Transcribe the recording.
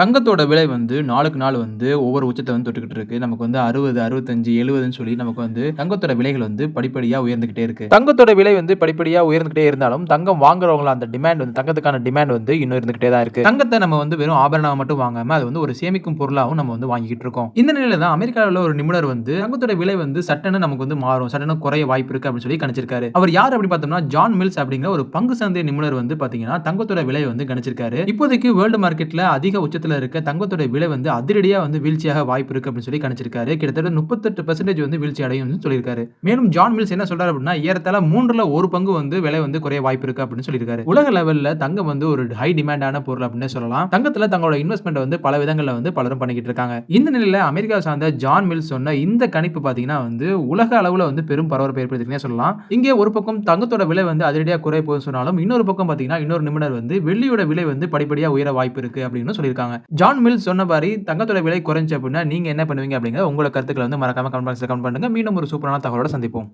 தங்கத்தோட விலை வந்து நாளுக்கு நாள் வந்து ஒவ்வொரு உச்சத்தை வந்து தொட்டுக்கிட்டு இருக்கு. நமக்கு வந்து 60, 65, 70ன்னு சொல்லி நமக்கு வந்து தங்கத்தோட விலைகள் வந்து படிப்படியா உயர்ந்துகிட்டே இருக்கு. தங்கத்தோட விலை வந்து படிப்படியா உயர்ந்துகிட்டே இருந்தாலும், தங்கம் வாங்குறவங்கள அந்த டிமாண்ட் வந்து தங்கத்துக்கான டிமாண்ட் வந்து இன்னும் இருந்துகிட்டே தான் இருக்கு. தங்கத்த நம்ம வந்து வெறும் ஆபரணமா மட்டும் வாங்காம, அது வந்து ஒரு சேமிக்கும் பொருளாவும் நம்ம வந்து வாங்கிக்கிட்டு இருக்கோம். இந்த நிலையில தான் அமெரிக்காவுல ஒரு நிபுணர் வந்து தங்கத்தோட விலை வந்து சட்டுன்னு நமக்கு வந்து மாறும். சட்டுன்னு குறைய வாய்ப்பு இருக்கு அப்படின்னு சொல்லி கணிச்சிருக்காரு. அவர் யார் அப்படின்னு பார்த்தோம்னா, ஜான் மில்ஸ் அப்படிங்கிற ஒரு பங்கு சந்தை நிபுணர் வந்து பார்த்தீங்கன்னா, தங்கத்தோட விலைய வந்து கணிச்சிருக்காரு. இப்போதைக்கு வேர்ல்டு மார்க்கெட்ல அதிக இடத்துல இருக்க தங்கத்தோட விலை வந்து அதிரடியா வந்து வீழ்ச்சியாக வாய்ப்பு இருக்கு அப்படின்னு சொல்லி கணிச்சிருக்காரு. கிட்டத்தட்ட 38% வந்து வீழ்ச்சி அடையும் சொல்லியிருக்காரு. மேலும் ஜான் மில்ஸ் என்ன சொல்றாரு அப்படின்னா, ஏறத்தாழ மூன்றுல ஒரு பங்கு வந்து விலை வந்து குறைய வாய்ப்பு இருக்கு அப்படின்னு சொல்லியிருக்காரு. உலக லெவல்ல தங்கம் வந்து ஒரு ஹை டிமாண்டான பொருள் அப்படின்னு சொல்லலாம். தங்கத்துல தங்களோட இன்வெஸ்ட்மெண்ட் வந்து பல விதங்கள்ல வந்து பலரும் பண்ணிக்கிட்டு இருக்காங்க. இந்த நிலையில அமெரிக்கா சார்ந்த ஜான் மில்ஸ் சொன்ன இந்த கணிப்பு பார்த்தீங்கன்னா வந்து உலக அளவுல வந்து பெரும் பரபரப்பு ஏற்படுத்தினே சொல்லலாம். இங்கே ஒரு பக்கம் தங்கத்தோட விலை வந்து அதிரடியா குறைய போகுதுன்னு சொன்னாலும், இன்னொரு பக்கம் பார்த்தீங்கன்னா, இன்னொரு நிபுணர் வந்து வெள்ளியோட விலை வந்து படிப்படியாக உயர வாய்ப்பு இருக்கு அப்படின்னு சொல்லியிருக்காங்க. ஜான் மில் சொன்ன மாதிரி தங்கத்தோட விலை குறைஞ்சு அப்படின்னா, நீங்க என்ன பண்ணுவீங்க அப்படிங்கிற உங்களோட கருத்துக்களை வந்து மறக்காம கமெண்ட் கமெண்ட் பண்ணுங்க. மீண்டும் ஒரு சூப்பரான தகவலோட சந்திப்போம்.